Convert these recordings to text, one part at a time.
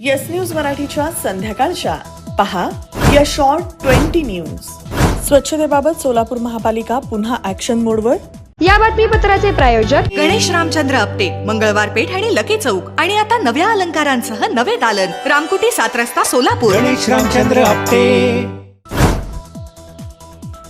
Yes news मराठीच्या संध्याकाळच्या. पहा या शॉर्ट ट्वेंटी न्यूज स्वच्छतेबाबत सोलापूर महापालिका पुन्हा ऍक्शन मोडवर या बातमीपत्राचे प्रायोजक गणेश रामचंद्र आपटे मंगळवार पेठ आणि लकी चौक. आणि आता नव्या अलंकारांसह नवे दालन. रामकुटी सात रस्ता सोलापूर. गणेश रामचंद्र आपटे.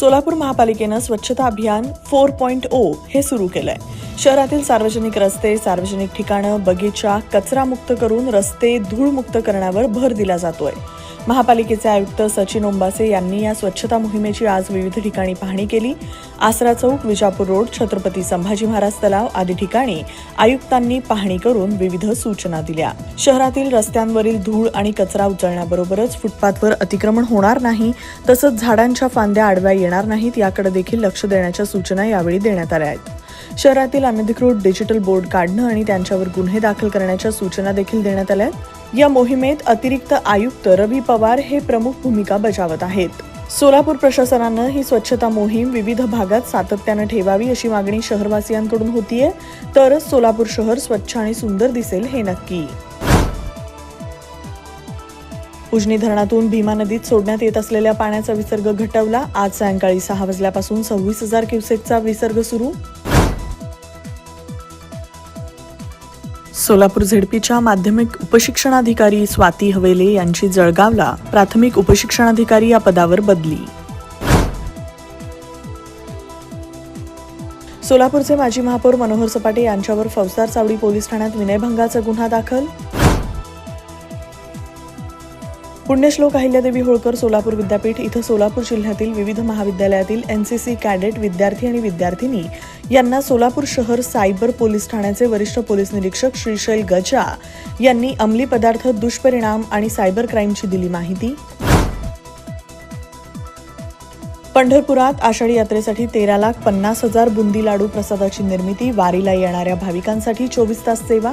सोलापूर महापालिकेनं स्वच्छता अभियान फोर पॉइंट ओ हे सुरू केलंय. शहरातील सार्वजनिक रस्ते सार्वजनिक ठिकाणं बगीचा कचरामुक्त करून रस्ते धूळमुक्त करण्यावर भर दिला जातोय. महापालिकेचे आयुक्त सचिन ओंबासे यांनी या स्वच्छता मोहिमेची आज विविध ठिकाणी पाहणी केली. आसरा चौक विजापूर रोड छत्रपती संभाजी महाराज तलाव आदी ठिकाणी आयुक्तांनी पाहणी करून विविध सूचना दिल्या. शहरातील रस्त्यांवरील धूळ आणि कचरा उचलण्याबरोबरच फुटपाथवर अतिक्रमण होणार नाही तसंच झाडांच्या फांद्या आडव्या येणार नाहीत याकडे देखील लक्ष देण्याच्या सूचना यावेळी देण्यात आल्या आहेत. शहरातील अनधिकृत डिजिटल बोर्ड काढणं आणि त्यांच्यावर गुन्हे दाखल करण्याच्या सूचना देखील देण्यात आल्या या मोहिमेत अतिरिक्त आयुक्त रवी पवार हे प्रमुख भूमिका बजावत आहेत. सोलापूर प्रशासनानं ही स्वच्छता मोहीम विविध भागात सातत्यानं ठेवावी अशी मागणी शहरवासियांकडून होतीये. तरच सोलापूर शहर स्वच्छ आणि सुंदर दिसेल हे नक्की. उजनी धरणातून भीमा नदीत सोडण्यात येत असलेल्या पाण्याचा विसर्ग घटवला. आज सायंकाळी सहा वाजल्यापासून सव्वीस हजार क्युसेकचा विसर्ग सुरू. सोलापूर झेडपीच्या माध्यमिक उपशिक्षणाधिकारी स्वाती हवेले यांची जळगावला प्राथमिक उपशिक्षणाधिकारी या पदावर बदली. सोलापूरचे माजी महापौर मनोहर सपाटे यांच्यावर फौजदार चावडी पोलीस ठाण्यात विनयभंगाचा गुन्हा दाखल. पुण्यश्लोक अहिल्यादेवी होळकर सोलापूर विद्यापीठ इथं सोलापूर जिल्ह्यातील विविध महाविद्यालयातील एनसीसी कॅडेट विद्यार्थी आणि विद्यार्थिनी यांना सोलापूर शहर सायबर पोलीस ठाण्याचे वरिष्ठ पोलीस निरीक्षक श्रीशैल गजा यांनी अंमली पदार्थ दुष्परिणाम आणि सायबर क्राईमची दिली माहिती. पंढरपुरात आषाढी यात्रेसाठी तेरा लाख पन्नास हजार बुंदी लाडू प्रसादाची निर्मिती वारीला येणाऱ्या भाविकांसाठी चोवीस तास सेवा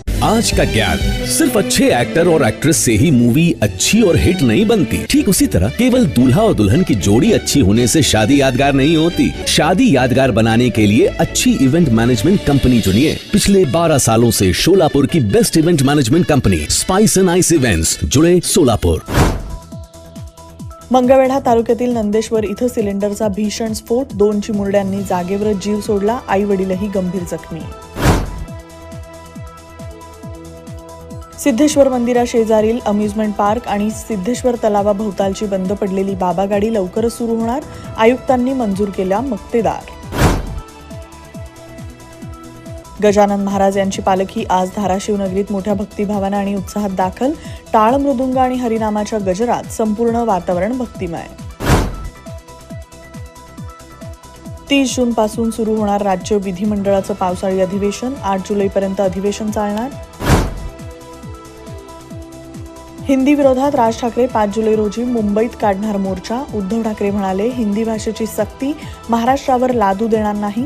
आज का ज्ञान? सिर्फ अच्छे एक्टर और एक्ट्रेस से ही मूवी अच्छी और हिट नहीं बनती। ठीक उसी तरह केवल दूल्हा और दुल्हन की जोड़ी अच्छी होने से शादी यादगार नहीं होती। शादी यादगार बनाने के लिए अच्छी इवेंट मैनेजमेंट कंपनी चुनिए। पिछले 12 सालों से शोलापुर की best event management company spice and ice events जुड़े सोलापुर मंगळवेढा तालुक्यातील नंदेश्वर इथं सिलेंडरचा भीषण स्फोट दोन चिमुरड्यांनी जागेवर जीव सोडला आई वडीलही गंभीर जखमी. सिद्धेश्वर मंदिराशेजारील अम्युजमेंट पार्क आणि सिद्धेश्वर तलावाभोवतालची बंद पडलेली बाबा गाडी लवकरच सुरू होणार. आयुक्तांनी मंजूर केल्या मक्तेदार. गजानन महाराज यांची पालखी आज धाराशिव नगरीत मोठ्या भक्तिभावानं आणि उत्साहात दाखल. टाळ मृदुंग आणि हरिनामाच्या गजरात संपूर्ण वातावरण भक्तिमय. तीस जूनपासून सुरू होणार राज्य विधिमंडळाचं पावसाळी अधिवेशन. आठ जुलैपर्यंत अधिवेशन चालणार. हिंदी विरोधात राज ठाकरे पाच जुलै रोजी मुंबईत काढणार मोर्चा. उद्धव ठाकरे म्हणाले हिंदी भाषेची सक्ती महाराष्ट्रावर लादू देणार नाही.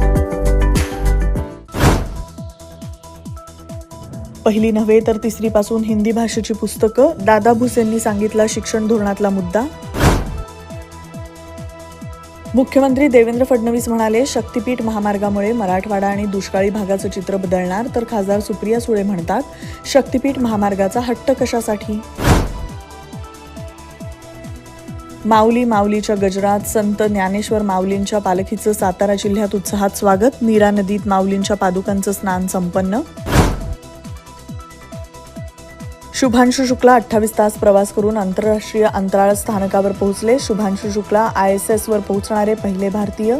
पहिली नव्हे तर तिसरीपासून हिंदी भाषेची पुस्तकं दादा भुसेंनी सांगितला शिक्षण धोरणातला मुद्दा. मुख्यमंत्री देवेंद्र फडणवीस म्हणाले शक्तीपीठ महामार्गामुळे मराठवाडा आणि दुष्काळी भागाचं चित्र बदलणार तर खासदार सुप्रिया सुळे म्हणतात शक्तीपीठ महामार्गाचा हट्ट कशासाठी? माऊली माऊलीच्या गजरात संत ज्ञानेश्वर माऊलींच्या पालखीचं सातारा जिल्ह्यात उत्साहात स्वागत नीरा नदीत माऊलींच्या पादुकांचं स्नान संपन्न शुभांशु शुक्ला अठ्ठावीस तास प्रवास करून आंतरराष्ट्रीय अंतराळ स्थानकावर पोहोचले. Shubhanshu Shukla I S S वर पोहोचणारे पहिले भारतीय.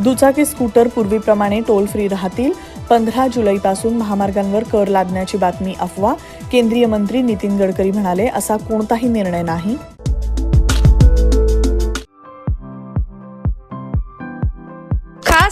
दुचाकी स्कूटर पूर्वीप्रमाणे टोल फ्री राहतील. पंधरा जुलैपासून महामार्गांवर कर लादण्याची बातमी अफवा. केंद्रीय मंत्री नितीन गडकरी म्हणाले असा कोणताही निर्णय नाही.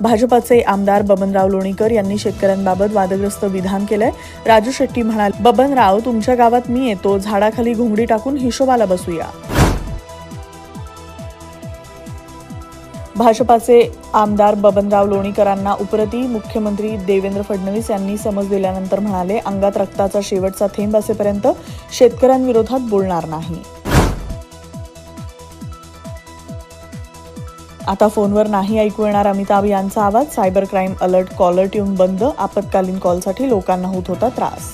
भाजपाचे आमदार बबनराव लोणीकर यांनी शेतकऱ्यांबाबत वादग्रस्त विधान केलंय. राजू शेट्टी म्हणाले बबनराव तुमच्या गावात मी येतो. झाडाखाली घोंगडी टाकून हिशोबाला बसूया. भाजपाचे आमदार बबनराव लोणीकरांना उपरती मुख्यमंत्री देवेंद्र फडणवीस यांनी समज दिल्यानंतर म्हणाले अंगात रक्ताचा शेवटचा थेंब असेपर्यंत शेतकऱ्यांविरोधात बोलणार नाही. आता फोनवर नाही ऐकू येणार अमिताभ यांचा आवाज. Cyber crime alert caller tune बंद. आपत्कालीन कॉलसाठी लोकांना होत होता त्रास.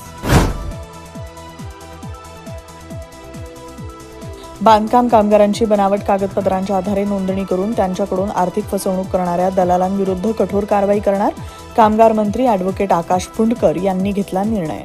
बांधकाम कामगारांची बनावट कागदपत्रांच्या आधारे नोंदणी करून त्यांच्याकडून आर्थिक फसवणूक करणाऱ्या दलालांविरुद्ध कठोर कारवाई करणार. कामगार मंत्री ॲडव्होकेट आकाश फुंडकर यांनी घेतला निर्णय.